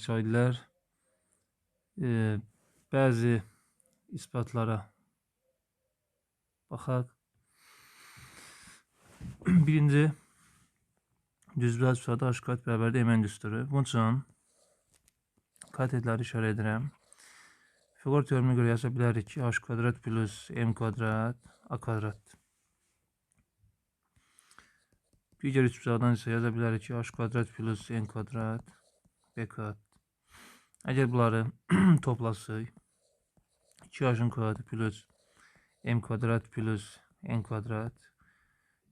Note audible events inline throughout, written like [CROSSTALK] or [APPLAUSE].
şahidlər e, bəzi isbatlara baxaq. [CLEARS THROAT] Birinci düzbəz suada aşkat bərabərdə emən düsturu. Bunun üçün katetləri işarə edirəm. Fiqur teoremine göre yaza bilərik ki, h kvadrat plus m kvadrat a kvadrat. Digər üç bucaqdan isə yaza bilərik ki, h kvadrat plus n kvadrat b [CLEARS THROAT] kvadrat. Əgər bunları toplasaq, 2h'ın kvadratı plus m kvadrat plus n kvadrat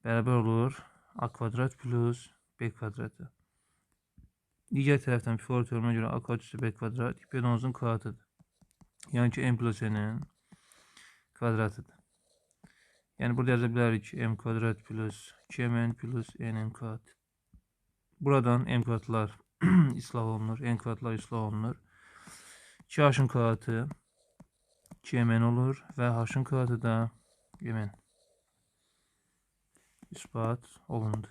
bərabər olur a kvadrat plus b kvadratı. Digər tərəfdən Fiqor teoremine görə a kvadrat b kvadrat hipotenuzun kvadratıdır. Yəni ki, m plus n'in kvadratıdır. Yəni burada yaza bilərik m kvadrat plus 2mn plus n'in kvadrat. Buradan m kvadratlar [CLEARS THROAT] islah olunur, n kvadratlar islah olunur. 2h'ın kvadratı 2mn olur və h'ın kvadratı da mn. İspat olundu.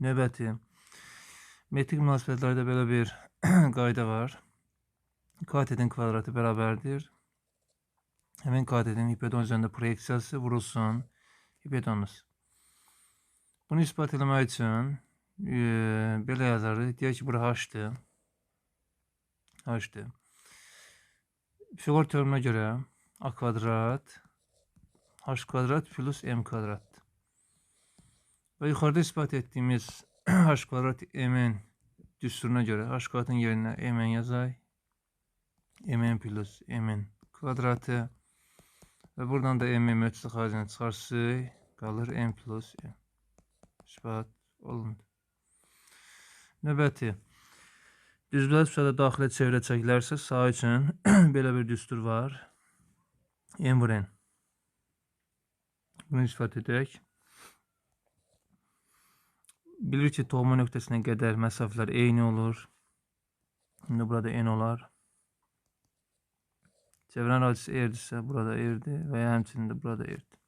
Növbəti metrik münasibətlərdə belə bir [CLEARS THROAT] qayda var. Katetin kvadratı bərabərdir. Həmin katetin hipotenuz üzərində proyeksiyası vurulsun hipotenuz. Bunu ispat etmək üçün e, belə yazarıq. Deyək ki, bura h-dır. H-dır. Göre a kvadrat h kvadrat plus m kvadrat. Ve yukarıda ispat ettiğimiz [CLEARS THROAT] h kvadrat m'in düsturuna göre h kvadratın yerine mn yazay. mn plus m'in kvadratı. Ve buradan da m mütləq xaricine çıxarsı qalır m plus m. İspat olundu. Növbəti. Düzbəl süsada daxilə çevrə çəkilərsə, sağ üçün [CLEARS THROAT] belə bir düstur var. M vur N. Bunu ispat edək. Bilir ki, toxuma nöqtəsinə qədər məsafələr eyni olur. İndi burada N olar. Çevrən radisi erdirsə, burada erdi və ya həmçinin də burada erdi.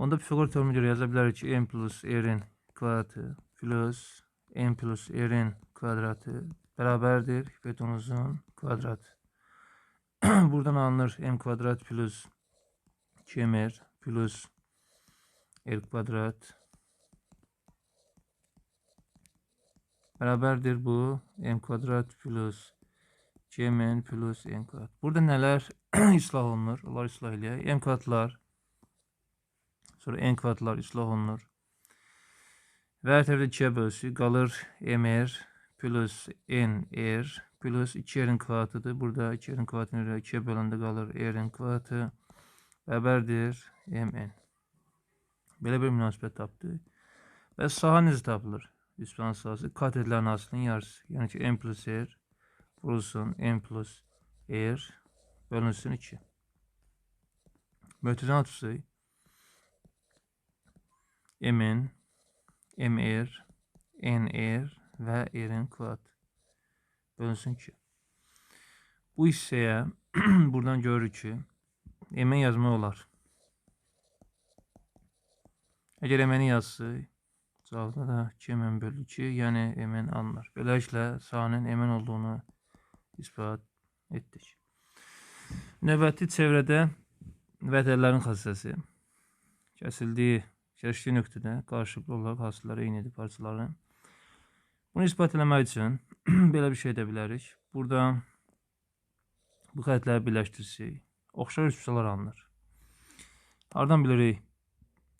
Onda Pifagor teoremine göre yazabiliriz ki n plus r'in kvadratı plus n plus r'in kvadratı beraberdir hipotenuzun kvadratı. [CLEARS THROAT] Buradan alınır m kvadrat plus 2mr plus r kvadrat beraberdir bu m kvadrat plus cmn plus n kvadrat. Burada neler [CLEARS THROAT] islah olunur? Onlar islah eləyək. m kvadratlar sonra n kvadratlar islah olunur. Və hər tərəfdə 2-yə bölsü qalır mr plus nr plus 2 r-in kvadratıdır. Burada 2 r-in kvadratını 2-yə böləndə qalır r-in kvadratı bərabərdir mn. Belə bir münasibət tapdı. Və saha necə tapılır? Üspan sahası katetlərin asılının yarısı. Yəni ki, n plus r vurulsun n plus r bölünsün 2. Mötəzən atısı mn, mr, nr və r'in kvadrat bölünsün 2. Bu hissəyə [CLEARS THROAT] buradan görürük ki, mn yazmaq olar. Əgər mn yazsaq, cavabda da 2 mn bölü 2, yəni mn alınır. Beləliklə, sahanın mn olduğunu ispat etdik. Növbəti çevrədə vətənlərin xassəsi kəsildiyi Keçdiyi nöqtədə qarşılıqlı olaraq hasilləri eynidir parçaların. Bunu ispat etmək üçün [CLEARS THROAT] belə bir şey edə bilərik. Burada bu xəttləri birləşdirsək, oxşar üçbucalar alınır. Hardan bilirik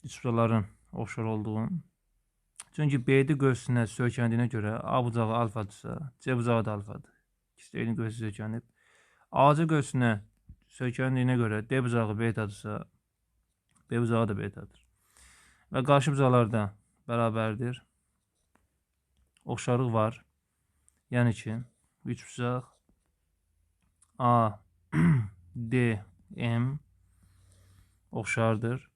üçbucaların oxşar olduğunu? Çünki B-də qövsünə söykəndiyinə görə A bucağı alfadırsa, C bucağı da alfadır. İkisi eyni qövsü söykənib. AC qövsünə söykəndiyinə görə D bucağı betadırsa, B bucağı da betadır. Və qarşı bucaqlarda bərabərdir. Oxşarlıq var. Yəni ki, üç bucaq A, D, M oxşardır.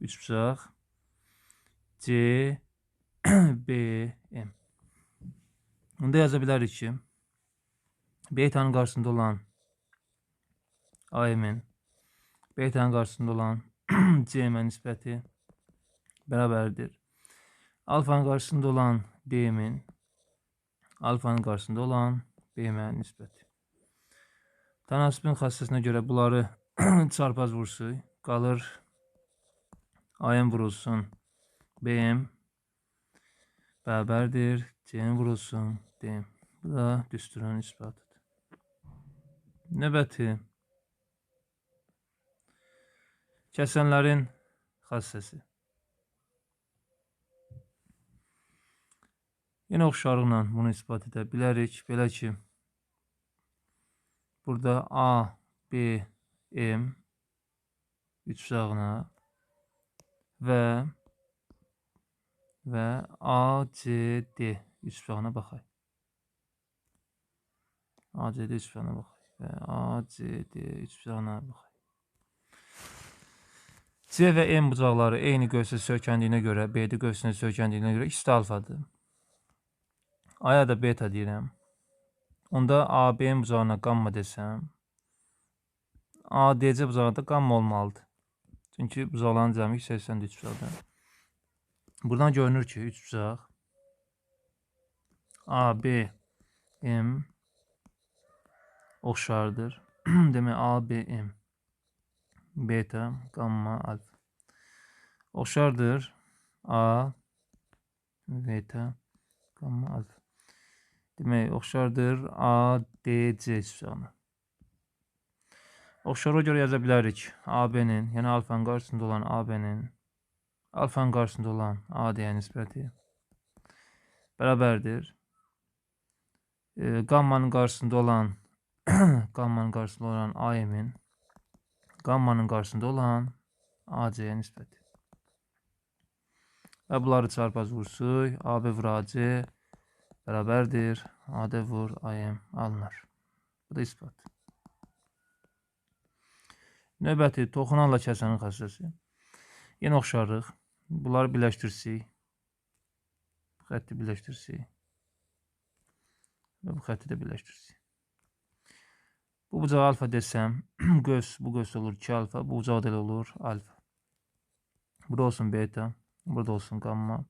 Üç bucaq C, B, M. Bunda yaza bilərik ki, betanın qarşısında olan AM-in betanın qarşısında olan [CLEARS THROAT] CM nisbəti beraberdir. Alfanın karşısında olan D'min alfanın qarşısında olan B-ə nisbəti. Tanasibin xassəsinə görə bunları [CLEARS THROAT] çarpaz vursuq. Qalır AM vurulsun BM bərabərdir. CM vurulsun DM. Bu da düsturun isbatıdır. Növbəti kəsənlərin xassəsi. Yenə oxşarlıqla bunu isbat edə bilərik. Belə ki, burada A, B, M üç uzağına və və A, C, D üç uzağına baxaq. A, C, D üç uzağına baxaq və A, C, D üç uzağına baxaq. C və M bucaqları eyni qövsə söykəndiyinə görə, B-də qövsünə söykəndiyinə görə ikisi alfadır. A-ya da beta deyirəm. Onda AB-nin bucağına qamma desəm, ADC bucağı da qamma olmalıdır. Çünki bucaqların cəmi 83 bucaqdır. Buradan görünür ki, 3 bucaq AB M oxşardır. [CLEARS THROAT] Demək ABM beta, gamma, alfa. Oxşardır A beta, gamma, alfa. Demək, oxşardır A, D, C üsyanı. Oxşara görə yaza bilərik. AB-nin, yəni alfanın qarşısında olan AB-nin alfanın qarşısında olan AD-yə nisbəti bərabərdir. E, gammanın qarşısında olan [CLEARS THROAT] gammanın qarşısında olan AM-in gammanın qarşısında olan AC-yə nisbəti. Və bunları çarpaz vursuq. AB vur AC bərabərdir. AD vur AM alınır. Bu da ispat. Növbəti toxunanla kəsənin xassəsi. Yenə oxşarıq. Bunları birləşdirsək. Bu xətti birləşdirsək. Və bu xətti də birləşdirsək. Bu bucağı alfa desəm, [CLEARS THROAT] göz, bu göz olur 2 alfa, bu bucağı da olur alfa. Burada olsun beta, burada olsun gamma.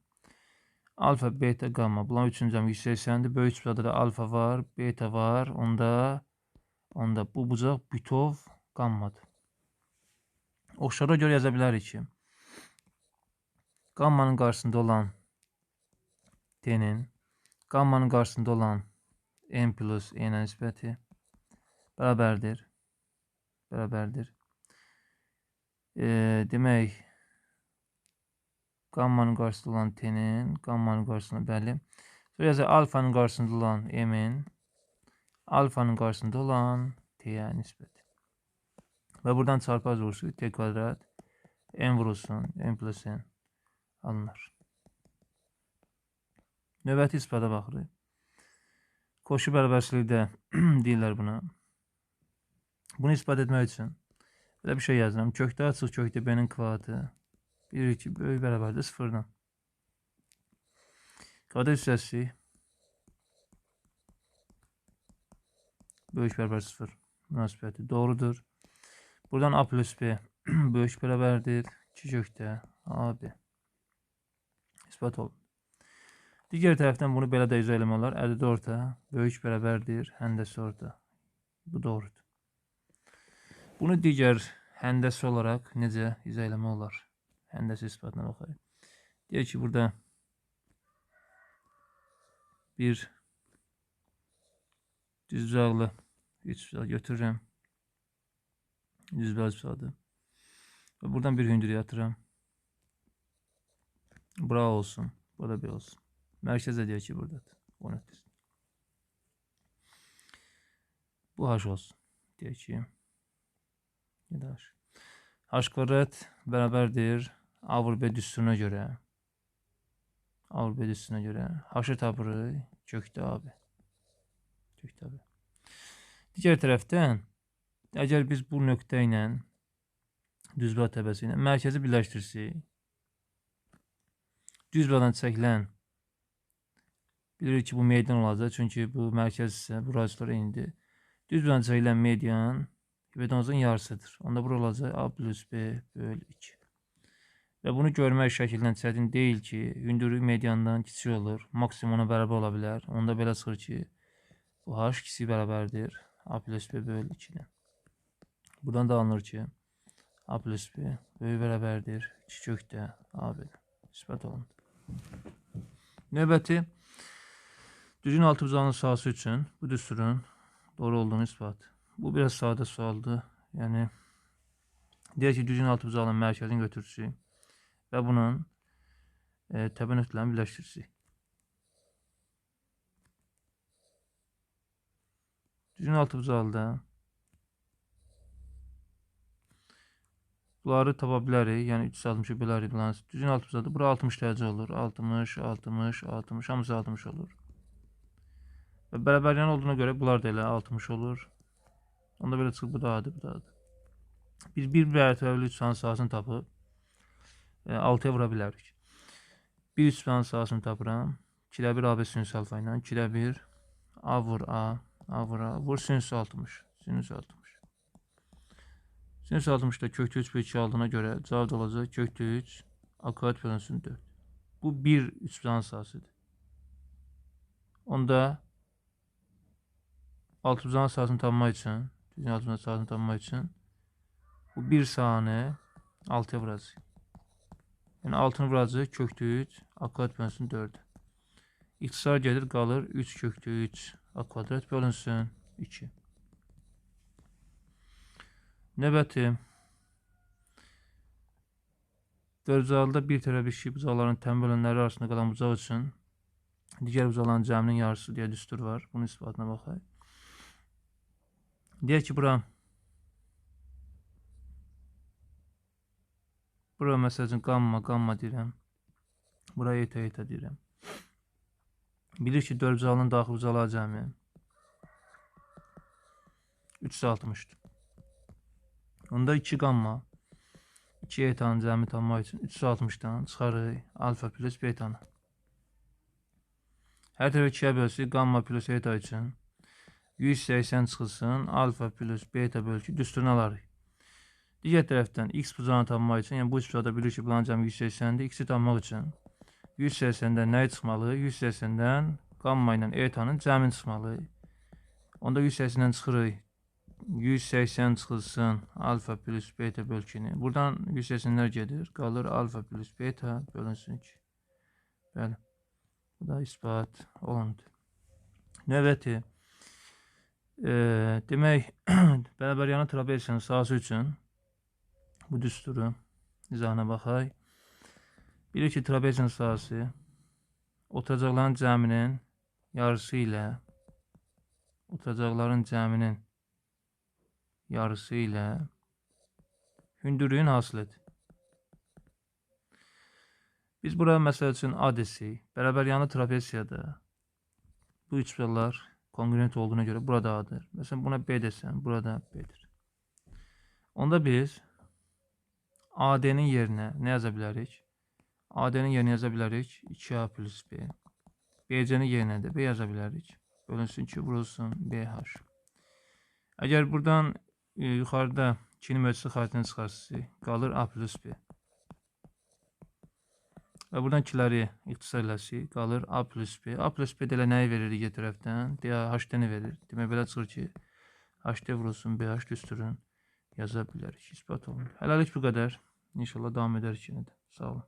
Alfa, beta, gamma. Bunların üçüncü cəmi 180-dir. Böyük bucaqda da alfa var, beta var. Onda onda bu bucaq bütov gammadır. Oxşara görə yaza bilərik ki, gammanın qarşısında olan T'nin, gammanın qarşısında olan n plus n nisbəti bərabərdir. Bərabərdir. E, demək, gammanın qarşısında olan T'nin, gammanın qarşısında bəli. Sonra yazır alfanın qarşısında olan m'in, alfanın qarşısında olan t'yə nisbət. Və buradan çarpaz vursun, t kvadrat, n vurulsun, n plus n alınır. Növbəti ispada baxırıq. Koşu bərabərsizlikdə [CLEARS THROAT] deyirlər buna. Bunu ispat etmək üçün belə bir şey yazıram. Kökdə açıq kökdə b-nin kvadratı 1, 2 böyük bərabərdir sıfırdan. Kvadrat hissəsi böyük bərabər sıfır münasibəti doğrudur. Buradan A plus B [CLEARS THROAT] böyük bərabərdir. 2 kökdə AB. İspat olundu. Digər tərəfdən bunu belə də izah eləmək olar. Ədəd orta böyük bərabərdir. Həndəsi orta. Bu doğrudur. Bunu digər həndəsi olaraq necə izah eləmək olar? Həndəsi isbatına baxayıq. Deyək ki, burada bir düzbucaqlı üç bucaq götürürəm. Düzbucaq bucaqdır. Və buradan bir hündürlüyə atıram. Bura olsun. Burada bir olsun. Mərkəzə deyək ki, buradadır. 14. Bu h olsun. Deyək ki, ya da h. h kvadrat bərabərdir A vur B düsturuna görə. A vur B düsturuna görə. H-ı tapırıq. Kökdə AB. Kökdə AB. Digər tərəfdən, əgər biz bu nöqtə ilə düzbə təbəsi ilə mərkəzi birləşdirsək, düzbədən çəkilən bilirik ki, bu median olacaq. Çünki bu mərkəz isə bu radiuslar eynidir. Düzbədən çəkilən median hipotenuzun yarısıdır. Onda bura olacaq A plus B böl 2. Və bunu görmək şəkildən çətin deyil ki, hündürlük mediandan kiçik olur, maksimum ona bərabər ola bilər. Onda belə çıxır ki, bu h kiçik bərabərdir a plus b bölü 2-dən. Buradan da alınır ki, a plus b böyük bərabərdir 2 kökdə ab isbat olundu. Növbəti düzgün altıbucağının sahəsi üçün bu düsturun doğru olduğunu isbat. Bu biraz sadə sualdır. Yəni deyək ki, düzgün altıbucağının mərkəzini götürsək və bunun e, təbə nöqtələrini birləşdirsək. Düzgün altıbucaqda Bunları tapa bilərik. Yəni 360-ı bölərik bunların. Düzgün 60-dadır. Bura 60 dərəcə olur. 60, 60, 60, hamısı 60 olur. Və bərabəryan olduğuna görə bunlar da elə 60 olur. Onda belə çıxıb bu da adı, bu da adı. Biz bir mərtəbəli üçbanın sahəsini tapıb 6-ya vura bilərik. Bir üçbanın sahəsini tapıram. 2-də 1 AB sinüs alfa ilə, 2-də 1 A vur A, A vur A, vur sinüs 60, sinüs 60. Sinüs 60-da kökdə 3 bölü 2 aldığına görə cavab da olacaq kökdə 3 A kvadrat bölünsün 4. Bu bir üçbucağın sahəsidir. Onda altıbucağın sahəsini tapmaq üçün, düzgün altıbucağın sahəsini tapmaq üçün bu bir sahəni 6-ya vuracaq. Yəni 6-nı vuracaq kökdə 3 A kvadrat bölünsün 4. İxtisar gedir qalır 3 kökdə 3 A kvadrat bölünsün 2. Növbəti Dördüzalda bir tərəf işi bucaqların tənbələnləri arasında qalan bucaq üçün digər bucaqların cəminin yarısı deyə düstur var. Bunun isbatına baxaq. Deyək ki, bura bura məsəl üçün qamma, qamma deyirəm. Bura eta, eta deyirəm. Bilir ki, dörd bucağının daxil bucaqlar cəmi 360-dır. Onda 2 qamma 2 etanın cəmi tapmaq üçün 360-dan çıxarıq alfa plus betanı. Hər tərəfə 2-yə bölsək qamma plus eta üçün 180 çıxılsın alfa plus beta bölgü düsturunu alarıq. Digər tərəfdən x bucağını tapmaq üçün, yəni bu bucaqda bilir ki, bulanın cəmi 180-dir. X-i tapmaq üçün 180-dən nəyi çıxmalı? 180-dən qamma ilə etanın cəmini çıxmalı. Onda 180-dən çıxırıq 180 çıxılsın alfa plus beta bölgünü. Buradan 180'lər gedir. Qalır alfa plus beta bölünsün 2. Bəli. Bu da ispat olundu. Növbəti. E, demək, [CLEARS THROAT] bərabəryanı trapezyanın sahəsi üçün bu düsturu izahına baxaq. Bilir ki, trapezyanın sahəsi oturacaqların cəminin yarısı ilə oturacaqların cəminin yarısı ilə hündürlüyün hasilidir. Biz burada məsəl üçün A desək, bərabəryanı trapeziyada bu üçbucaqlar kongruent olduğuna görə burada A'dır. Məsələn, buna B desəm, burada B'dir. Onda biz AD-nin yerinə nə yaza bilərik? AD-nin yerinə yaza bilərik 2A plus B. BC-nin yerinə də B yaza bilərik. Bölünsün ki, vurulsun BH. Əgər buradan e, yuxarıda 2-nin ölçüsü xaritinə çıxarsa qalır A plus B. Və buradan ikiləri ixtisar eləsək qalır A plus B. A plus B də nəyi verir digər tərəfdən? Deyə HD-ni verir. Demək belə çıxır ki, HD vurulsun BH düsturun yaza bilərik. İsbat olunur. Hələlik bu qədər. İnşallah davam edərik yenə də. Sağ olun.